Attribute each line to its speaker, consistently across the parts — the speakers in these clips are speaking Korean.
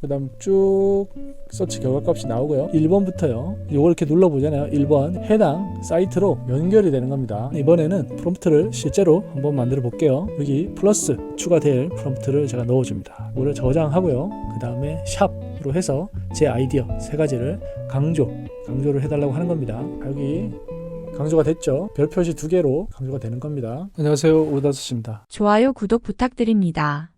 Speaker 1: 그 다음 쭉 서치 결과값이 나오고요. 1번부터요. 이걸 이렇게 눌러보잖아요. 1번 해당 사이트로 연결이 되는 겁니다. 이번에는 프롬프트를 실제로 한번 만들어 볼게요. 여기 플러스 추가될 프롬프트를 제가 넣어줍니다. 이거를 저장하고요. 그 다음에 샵으로 해서 제 아이디어 세 가지를 강조 강조를 해달라고 하는 겁니다. 여기 강조가 됐죠? 별 표시 두 개로 강조가 되는 겁니다. 안녕하세요. 오다스입니다.
Speaker 2: 좋아요, 구독 부탁드립니다.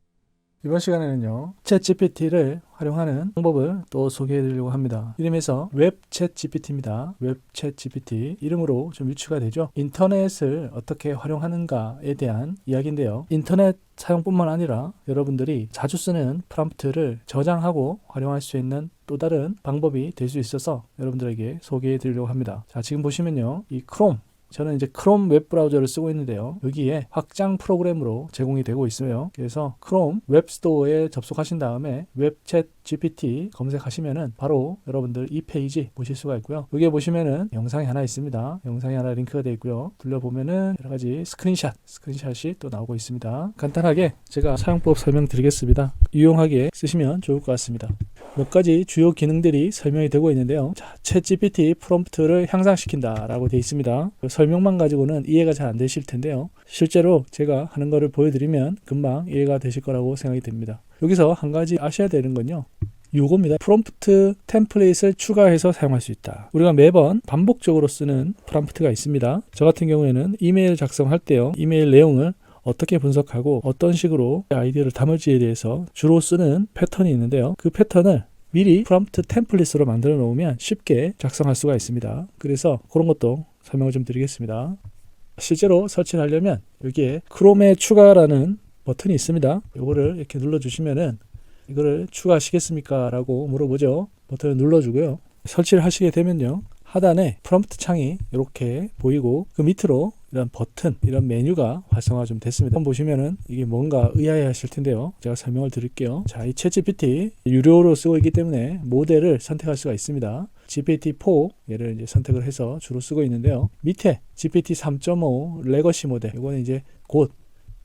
Speaker 1: 이번 시간에는요, 챗 GPT를 활용하는 방법을 또 소개해 드리려고 합니다. 이름에서 웹챗 GPT입니다. 웹챗 GPT. 이름으로 좀 유추가 되죠. 인터넷을 어떻게 활용하는가에 대한 이야기인데요. 인터넷 사용뿐만 아니라 여러분들이 자주 쓰는 프롬프트를 저장하고 활용할 수 있는 또 다른 방법이 될 수 있어서 여러분들에게 소개해 드리려고 합니다. 자, 지금 보시면요. 이 크롬 저는 이제 크롬 웹 브라우저를 쓰고 있는데요. 여기에 확장 프로그램으로 제공이 되고 있어요. 그래서 크롬 웹 스토어에 접속하신 다음에 웹챗 GPT 검색하시면은 바로 여러분들 이 페이지 보실 수가 있고요. 여기에 보시면은 영상이 하나 있습니다. 영상이 하나 링크가 되어 있고요. 둘러보면은 여러 가지 스크린샷, 스크린샷이 또 나오고 있습니다. 간단하게 제가 사용법 설명드리겠습니다. 유용하게 쓰시면 좋을 것 같습니다. 몇 가지 주요 기능들이 설명이 되고 있는데요. 자, 챗 GPT 프롬프트를 향상시킨다라고 되어 있습니다. 그 설명만 가지고는 이해가 잘 안 되실 텐데요. 실제로 제가 하는 거를 보여드리면 금방 이해가 되실 거라고 생각이 됩니다. 여기서 한 가지 아셔야 되는 건요. 요겁니다. 프롬프트 템플릿을 추가해서 사용할 수 있다. 우리가 매번 반복적으로 쓰는 프롬프트가 있습니다. 저 같은 경우에는 이메일 작성할 때요. 이메일 내용을 어떻게 분석하고 어떤 식으로 아이디어를 담을지에 대해서 주로 쓰는 패턴이 있는데요. 그 패턴을 미리 프롬프트 템플릿으로 만들어 놓으면 쉽게 작성할 수가 있습니다. 그래서 그런 것도 설명을 좀 드리겠습니다. 실제로 설치를 하려면 여기에 크롬에 추가라는 버튼이 있습니다. 이거를 이렇게 눌러주시면은 이거를 추가하시겠습니까? 라고 물어보죠. 버튼을 눌러주고요. 설치를 하시게 되면요. 하단에 프롬프트 창이 이렇게 보이고 그 밑으로 이런 버튼, 이런 메뉴가 활성화 좀 됐습니다. 한번 보시면은 이게 뭔가 의아해 하실 텐데요. 제가 설명을 드릴게요. 자, 이 챗GPT 유료로 쓰고 있기 때문에 모델을 선택할 수가 있습니다. GPT-4 얘를 이제 선택을 해서 주로 쓰고 있는데요. 밑에 GPT 3.5 레거시 모델 이거는 이제 곧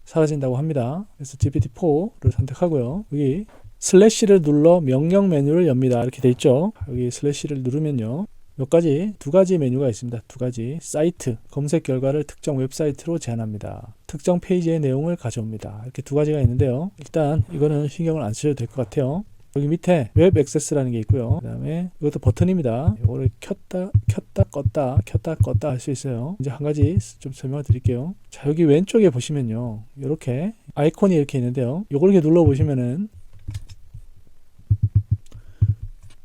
Speaker 1: 사라진다고 합니다. 그래서 GPT-4를 선택하고요. 여기 슬래시를 눌러 명령 메뉴를 엽니다. 이렇게 돼 있죠. 여기 슬래시를 누르면요. 몇 가지 두 가지 메뉴가 있습니다. 두 가지 사이트 검색 결과를 특정 웹사이트로 제한합니다. 특정 페이지의 내용을 가져옵니다. 이렇게 두 가지가 있는데요. 일단 이거는 신경을 안 쓰셔도 될 것 같아요. 여기 밑에 웹 액세스라는 게 있고요. 그다음에 이것도 버튼입니다. 이거를 켰다 켰다 껐다 켰다 껐다 할 수 있어요. 이제 한 가지 좀 설명을 드릴게요. 자 여기 왼쪽에 보시면요. 이렇게 아이콘이 이렇게 있는데요. 이걸 이렇게 눌러 보시면은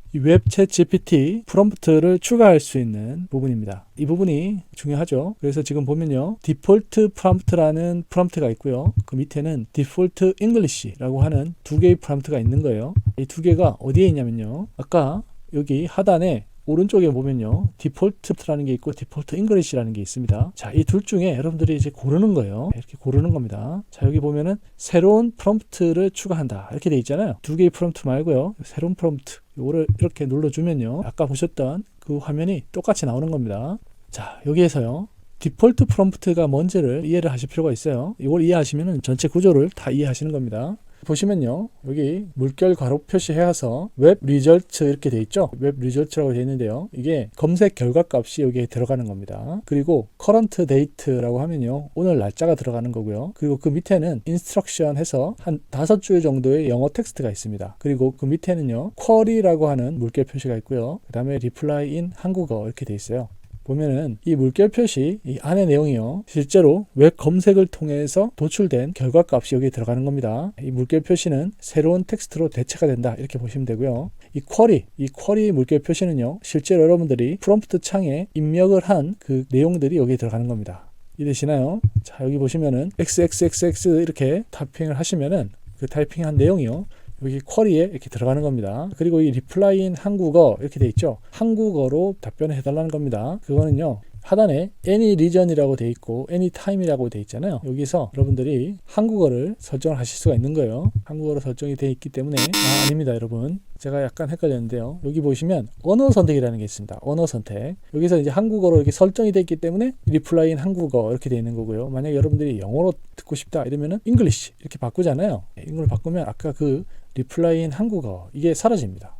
Speaker 1: 이 웹챗 GPT 프롬프트를 추가할 수 있는 부분입니다. 이 부분이 중요하죠. 그래서 지금 보면요. 디폴트 프롬프트라는 프롬프트가 있고요. 그 밑에는 디폴트 잉글리시라고 하는 두 개의 프롬프트가 있는 거예요. 이 두 개가 어디에 있냐면요. 아까 여기 하단에 오른쪽에 보면요. 디폴트라는 게 있고 디폴트 잉글리시라는 게 있습니다. 자, 이 둘 중에 여러분들이 이제 고르는 거예요. 이렇게 고르는 겁니다. 자, 여기 보면은 새로운 프롬프트를 추가한다. 이렇게 돼 있잖아요. 두 개의 프롬프트 말고요. 새로운 프롬프트. 요거를 이렇게 눌러주면요. 아까 보셨던 그 화면이 똑같이 나오는 겁니다. 자, 여기에서요. 디폴트 프롬프트가 뭔지를 이해를 하실 필요가 있어요. 이걸 이해하시면 전체 구조를 다 이해하시는 겁니다. 보시면요. 여기 물결 괄호 표시해서 웹 리절트 이렇게 돼 있죠. 웹 리절트라고 되어 있는데요. 이게 검색 결과 값이 여기에 들어가는 겁니다. 그리고 커런트 데이트라고 하면요. 오늘 날짜가 들어가는 거고요. 그리고 그 밑에는 인스트럭션 해서 한 다섯 줄 정도의 영어 텍스트가 있습니다. 그리고 그 밑에는요. 쿼리라고 하는 물결 표시가 있고요. 그 다음에 리플라이 인 한국어 이렇게 돼 있어요. 보면은 이 물결 표시 이 안의 내용이요. 실제로 웹 검색을 통해서 도출된 결과 값이 여기에 들어가는 겁니다. 이 물결 표시는 새로운 텍스트로 대체가 된다. 이렇게 보시면 되고요. 이 쿼리 이 쿼리 물결 표시는요. 실제로 여러분들이 프롬프트 창에 입력을 한 그 내용들이 여기에 들어가는 겁니다. 이해되시나요? 자 여기 보시면은 xxxx 이렇게 타이핑을 하시면은 그 타이핑한 내용이요 여기 쿼리에 이렇게 들어가는 겁니다. 그리고 이 리플라이인 한국어 이렇게 돼 있죠. 한국어로 답변을 해달라는 겁니다. 그거는요. 하단에 any region이라고 돼 있고 any time이라고 돼 있잖아요. 여기서 여러분들이 한국어를 설정을 하실 수가 있는 거예요. 한국어로 설정이 돼 있기 때문에 아, 아닙니다, 여러분. 제가 약간 헷갈렸는데요. 여기 보시면 언어 선택이라는 게 있습니다. 언어 선택. 여기서 이제 한국어로 이렇게 설정이 돼 있기 때문에 리플라이인 한국어 이렇게 돼 있는 거고요. 만약 여러분들이 영어로 듣고 싶다 이러면은 English 이렇게 바꾸잖아요. 이걸 바꾸면 아까 그 리플라인 한국어 이게 사라집니다.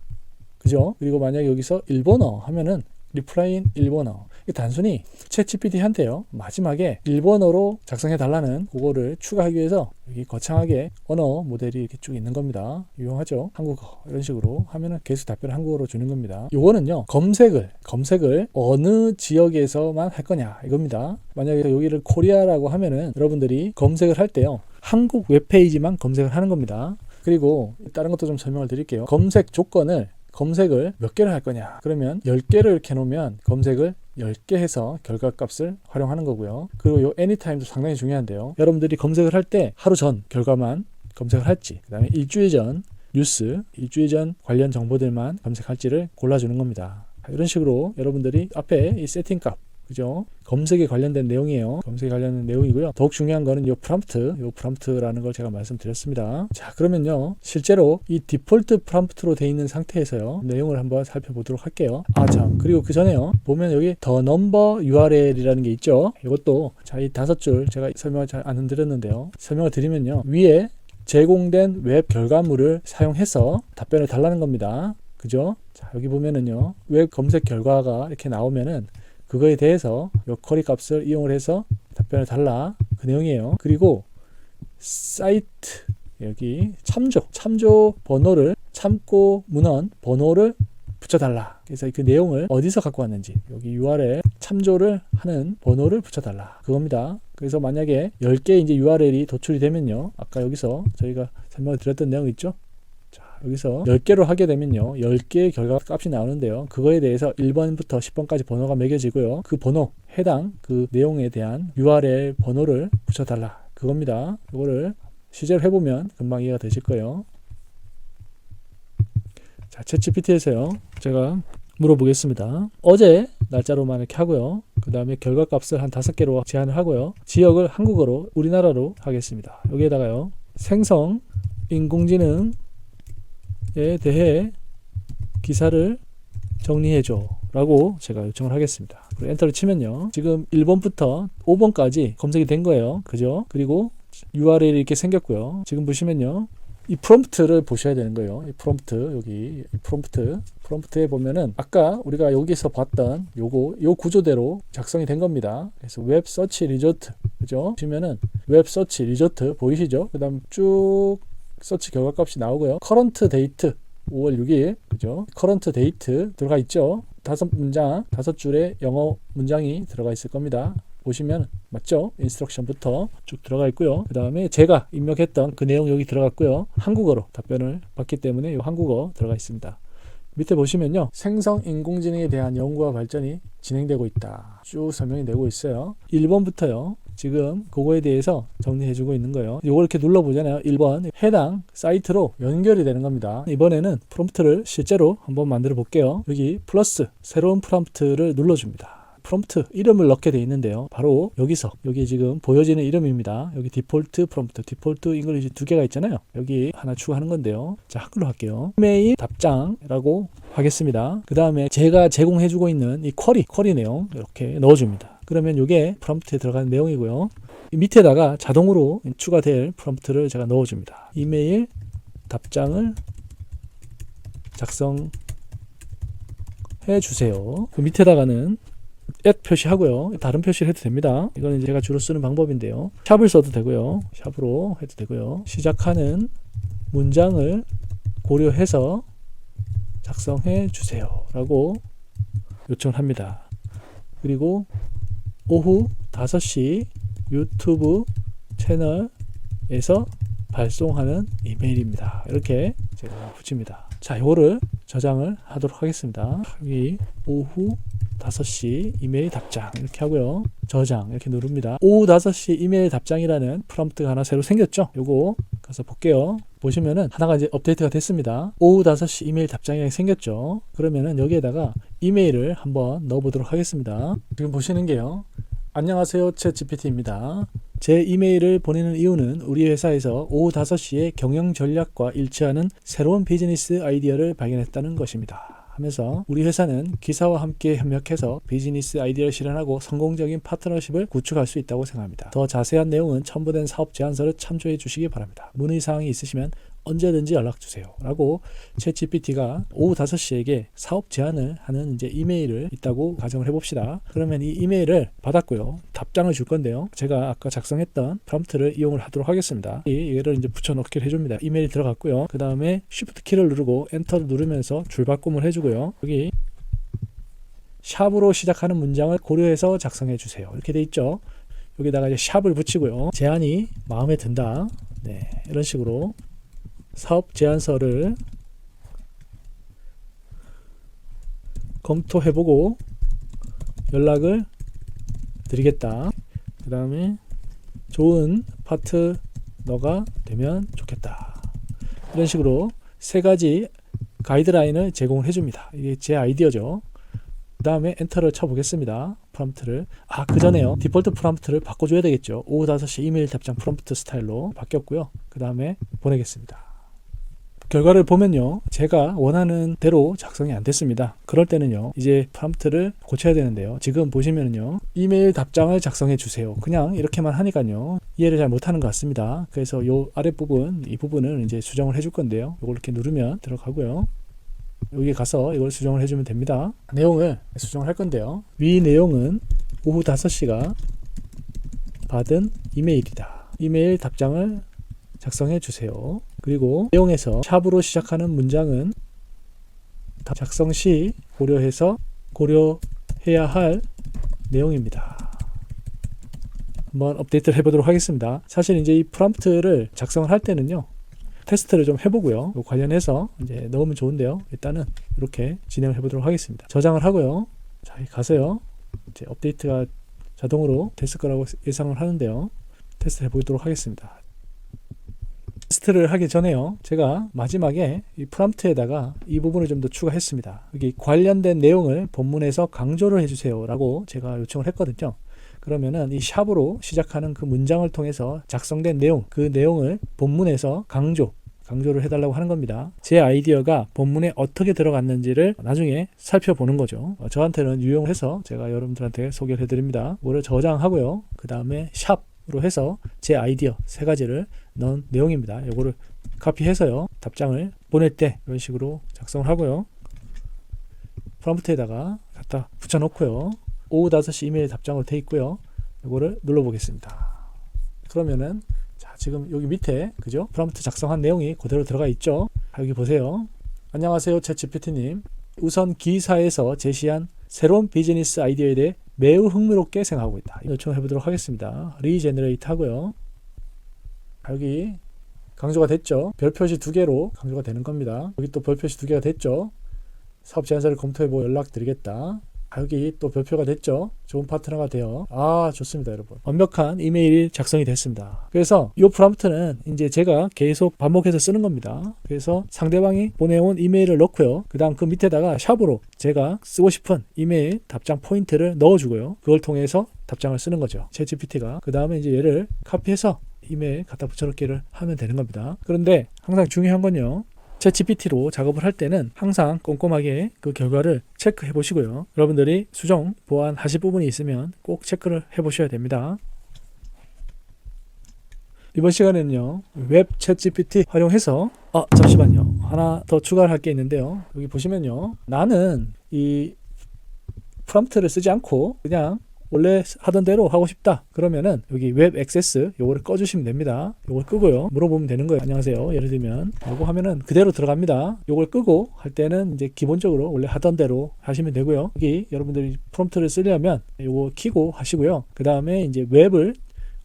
Speaker 1: 그죠? 그리고 만약에 여기서 일본어 하면은 리플라인 일본어. 단순히 챗 GPT한테요. 마지막에 일본어로 작성해 달라는 그거를 추가하기 위해서 여기 거창하게 언어 모델이 이렇게 쭉 있는 겁니다. 유용하죠? 한국어. 이런 식으로 하면은 계속 답변을 한국어로 주는 겁니다. 요거는요 검색을 검색을 어느 지역에서만 할 거냐 이겁니다. 만약에 여기를 코리아라고 하면은 여러분들이 검색을 할 때요 한국 웹페이지만 검색을 하는 겁니다 그리고 다른 것도 좀 설명을 드릴게요. 검색 조건을 검색을 몇 개를 할 거냐. 그러면 10개를 이렇게 놓으면 검색을 10개 해서 결과값을 활용하는 거고요. 그리고 요 anytime도 상당히 중요한데요. 여러분들이 검색을 할 때 하루 전 결과만 검색을 할지 그 다음에 일주일 전 뉴스 일주일 전 관련 정보들만 검색할지를 골라주는 겁니다. 이런 식으로 여러분들이 앞에 이 세팅값 그죠? 검색에 관련된 내용이에요. 검색에 관련된 내용이고요. 더욱 중요한 거는 이 프롬프트, 이 프롬프트라는 걸 제가 말씀드렸습니다. 자, 그러면요. 실제로 이 디폴트 프롬프트로 돼 있는 상태에서요. 내용을 한번 살펴보도록 할게요. 아, 참. 그리고 그 전에요. 보면 여기 더 넘버 URL이라는 게 있죠. 이것도 자, 이 다섯 줄 제가 설명을 잘 안 드렸는데요. 설명을 드리면요. 위에 제공된 웹 결과물을 사용해서 답변을 달라는 겁니다. 그죠? 자, 여기 보면은요. 웹 검색 결과가 이렇게 나오면은 그거에 대해서 요 커리 값을 이용을 해서 답변을 달라 그 내용이에요. 그리고 사이트 여기 참조 참조 번호를 참고 문헌 번호를 붙여달라. 그래서 그 내용을 어디서 갖고 왔는지 여기 URL 참조를 하는 번호를 붙여달라. 그겁니다. 그래서 만약에 10개 이제 URL이 도출이 되면요. 아까 여기서 저희가 설명을 드렸던 내용 있죠? 자, 여기서 10개로 하게 되면요. 10개의 결과 값이 나오는데요. 그거에 대해서 1번부터 10번까지 번호가 매겨지고요. 그 번호, 해당 그 내용에 대한 URL 번호를 붙여달라. 그겁니다. 이거를 실제로 해보면 금방 이해가 되실 거예요. 자, 챗GPT에서요. 제가 물어보겠습니다. 어제 날짜로만 이렇게 하고요. 그 다음에 결과 값을 한 다섯 개로 제한을 하고요. 지역을 한국어로 우리나라로 하겠습니다. 여기에다가요. 생성, 인공지능, 에 대해 기사를 정리해줘 라고 제가 요청을 하겠습니다. 그리고 엔터를 치면요. 지금 1번부터 5번까지 검색이 된 거예요. 그죠? 그리고 URL이 이렇게 생겼고요. 지금 보시면요. 이 프롬프트를 보셔야 되는 거예요. 이 프롬프트 여기 이 프롬프트 프롬프트에 보면은 아까 우리가 여기서 봤던 요거 요 구조대로 작성이 된 겁니다. 그래서 웹 서치 리조트 그죠? 보시면은 웹 서치 리조트 보이시죠? 그 다음 쭉 서치 결과값이 나오고요. 커런트 데이트 5월 6일 그죠? 커런트 데이트 들어가 있죠. 다섯 문장, 다섯 줄의 영어 문장이 들어가 있을 겁니다. 보시면 맞죠? 인스트럭션부터 쭉 들어가 있고요. 그 다음에 제가 입력했던 그 내용 여기 들어갔고요. 한국어로 답변을 받기 때문에 이 한국어 들어가 있습니다. 밑에 보시면요. 생성 인공지능에 대한 연구와 발전이 진행되고 있다. 쭉 설명이 되고 있어요. 1번부터요. 지금 그거에 대해서 정리해 주고 있는 거예요. 이걸 이렇게 눌러 보잖아요. 1번 해당 사이트로 연결이 되는 겁니다. 이번에는 프롬프트를 실제로 한번 만들어 볼게요. 여기 플러스 새로운 프롬프트를 눌러 줍니다. 프롬프트 이름을 넣게 돼 있는데요. 바로 여기서 여기 지금 보여지는 이름입니다. 여기 디폴트 프롬프트, 디폴트 잉글리시 두 개가 있잖아요. 여기 하나 추가하는 건데요. 자, 한글로 할게요. 이메일 답장이라고 하겠습니다. 그 다음에 제가 제공해주고 있는 이 쿼리, 쿼리 내용 이렇게 넣어줍니다. 그러면 이게 프롬프트에 들어가는 내용이고요. 이 밑에다가 자동으로 추가될 프롬프트를 제가 넣어줍니다. 이메일 답장을 작성해 주세요. 그 밑에다가는 at 표시하고요. 다른 표시를 해도 됩니다. 이거는 제가 주로 쓰는 방법인데요. 샵을 써도 되고요. 샵으로 해도 되고요. 시작하는 문장을 고려해서 작성해 주세요. 라고 요청을 합니다. 그리고 오후 5시 유튜브 채널에서 발송하는 이메일입니다. 이렇게 제가 붙입니다. 자, 이거를 저장을 하도록 하겠습니다. 여기 오후 5시 이메일 답장 이렇게 하고요. 저장 이렇게 누릅니다. 오후 5시 이메일 답장이라는 프롬프트가 하나 새로 생겼죠. 요거 가서 볼게요. 보시면은 하나가 이제 업데이트가 됐습니다. 오후 5시 이메일 답장이 생겼죠. 그러면은 여기에다가 이메일을 한번 넣어 보도록 하겠습니다. 지금 보시는 게요. 안녕하세요. 챗 GPT입니다. 제 이메일을 보내는 이유는 우리 회사에서 오후 5시에 경영 전략과 일치하는 새로운 비즈니스 아이디어를 발견했다는 것입니다. 하면서 우리 회사는 기사와 함께 협력해서 비즈니스 아이디어를 실현하고 성공적인 파트너십을 구축할 수 있다고 생각합니다. 더 자세한 내용은 첨부된 사업 제안서를 참조해 주시기 바랍니다. 문의 사항이 있으시면 언제든지 연락 주세요. 라고 챗 GPT가 오후 5시에게 사업 제안을 하는 이제 이메일을 있다고 가정을 해봅시다. 그러면 이 이메일을 받았고요. 답장을 줄 건데요. 제가 아까 작성했던 프롬프트를 이용을 하도록 하겠습니다. 이 얘를 이제 붙여넣기를 해줍니다. 이메일이 들어갔고요. 그 다음에 Shift 키를 누르고 엔터를 누르면서 줄바꿈을 해주고요. 여기 샵으로 시작하는 문장을 고려해서 작성해 주세요. 이렇게 돼 있죠. 여기다가 이제 샵을 붙이고요. 제안이 마음에 든다. 네, 이런 식으로 사업 제안서를 검토해보고 연락을 드리겠다. 그 다음에 좋은 파트너가 되면 좋겠다. 이런 식으로 세 가지 가이드라인을 제공을 해줍니다. 이게 제 아이디어죠. 그 다음에 엔터를 쳐보겠습니다. 프롬프트를. 아, 그 전에요. 디폴트 프롬프트를 바꿔줘야 되겠죠. 오후 5시 이메일 답장 프롬프트 스타일로 바뀌었고요. 그 다음에 보내겠습니다. 결과를 보면요. 제가 원하는 대로 작성이 안 됐습니다. 그럴 때는요. 이제 프롬프트를 고쳐야 되는데요. 지금 보시면요. 이메일 답장을 작성해 주세요. 그냥 이렇게만 하니까요. 이해를 잘 못하는 것 같습니다. 그래서 요 아랫부분, 이 부분을 이제 수정을 해줄 건데요. 이걸 이렇게 누르면 들어가고요. 여기 가서 이걸 수정을 해주면 됩니다. 내용을 수정을 할 건데요. 위 내용은 오후 5시가 받은 이메일이다. 이메일 답장을 작성해 주세요. 그리고 내용에서 샵으로 시작하는 문장은 답 작성 시 고려해서 고려해야 할 내용입니다. 한번 업데이트를 해보도록 하겠습니다. 사실 이제 이 프롬프트를 작성을 할 때는요. 테스트를 좀 해보고요. 요 관련해서 이제 넣으면 좋은데요. 일단은 이렇게 진행을 해보도록 하겠습니다. 저장을 하고요. 자, 가서요. 이제 업데이트가 자동으로 됐을 거라고 예상을 하는데요. 테스트 해보도록 하겠습니다. 테스트를 하기 전에요. 제가 마지막에 이 프롬프트에다가 이 부분을 좀 더 추가했습니다. 여기 관련된 내용을 본문에서 강조를 해주세요라고 제가 요청을 했거든요. 그러면은 이 샵으로 시작하는 그 문장을 통해서 작성된 내용, 그 내용을 본문에서 강조, 강조를 해달라고 하는 겁니다. 제 아이디어가 본문에 어떻게 들어갔는지를 나중에 살펴보는 거죠. 어, 저한테는 유용해서 제가 여러분들한테 소개를 해드립니다. 뭐를 저장하고요. 그 다음에 샵으 로 해서 제 아이디어 세 가지를 넣은 내용입니다. 요거를 카피해서요. 답장을 보낼 때 이런 식으로 작성을 하고요. 프롬프트에다가 갖다 붙여놓고요. 오후 5시 이메일 답장으로 돼 있고요. 이거를 눌러보겠습니다. 그러면은 자 지금 여기 밑에 그죠? 프롬프트 작성한 내용이 그대로 들어가 있죠. 자, 여기 보세요. 안녕하세요, 챗GPT님. 우선 기사에서 제시한 새로운 비즈니스 아이디어에 대해 매우 흥미롭게 생각하고 있다. 요청해 보도록 하겠습니다. 리제너레이트 하고요. 자, 여기 강조가 됐죠. 별 표시 두 개로 강조가 되는 겁니다. 여기 또 별 표시 두 개가 됐죠. 사업 제안서를 검토해 보고 연락드리겠다. 아, 여기 또 별표가 됐죠. 좋은 파트너가 돼요. 아, 좋습니다, 여러분. 완벽한 이메일이 작성이 됐습니다. 그래서 이 프롬프트는 이제 제가 계속 반복해서 쓰는 겁니다. 그래서 상대방이 보내온 이메일을 넣고요. 그 다음 그 밑에다가 샵으로 제가 쓰고 싶은 이메일 답장 포인트를 넣어주고요. 그걸 통해서 답장을 쓰는 거죠. 제 GPT가. 그 다음에 이제 얘를 카피해서 이메일 갖다 붙여넣기를 하면 되는 겁니다. 그런데 항상 중요한 건요. 챗 GPT로 작업을 할 때는 항상 꼼꼼하게 그 결과를 체크해 보시고요. 여러분들이 수정, 보완하실 부분이 있으면 꼭 체크를 해 보셔야 됩니다. 이번 시간에는요, 웹챗 GPT 활용해서, 아, 잠시만요. 하나 더 추가를 할 게 있는데요. 여기 보시면요. 나는 이 프롬프트를 쓰지 않고 그냥 원래 하던 대로 하고 싶다. 그러면은 여기 웹 액세스 요거를 꺼주시면 됩니다. 요걸 끄고요. 물어보면 되는 거예요. 안녕하세요. 예를 들면 요거 하면은 그대로 들어갑니다. 요걸 끄고 할 때는 이제 기본적으로 원래 하던 대로 하시면 되고요. 여기 여러분들이 프롬프트를 쓰려면 요거 키고 하시고요. 그 다음에 이제 웹을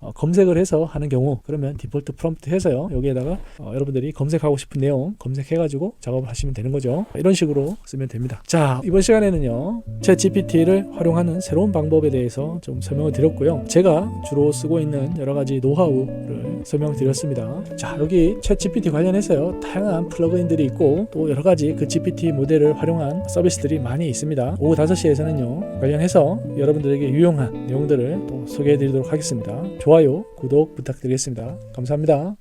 Speaker 1: 어, 검색을 해서 하는 경우 그러면 디폴트 프롬프트 해서요. 여기에다가 어, 여러분들이 검색하고 싶은 내용 검색해 가지고 작업을 하시면 되는 거죠. 이런 식으로 쓰면 됩니다. 자 이번 시간에는요 챗 GPT를 활용하는 새로운 방법에 대해서 좀 설명을 드렸고요. 제가 주로 쓰고 있는 여러 가지 노하우를 설명드렸습니다 자 여기 챗 GPT 관련해서요 다양한 플러그인들이 있고 또 여러 가지 그 GPT 모델을 활용한 서비스들이 많이 있습니다 오후 5시에서는요 관련해서 여러분들에게 유용한 내용들을 또 소개해 드리도록 하겠습니다 좋아요, 구독 부탁드리겠습니다. 감사합니다.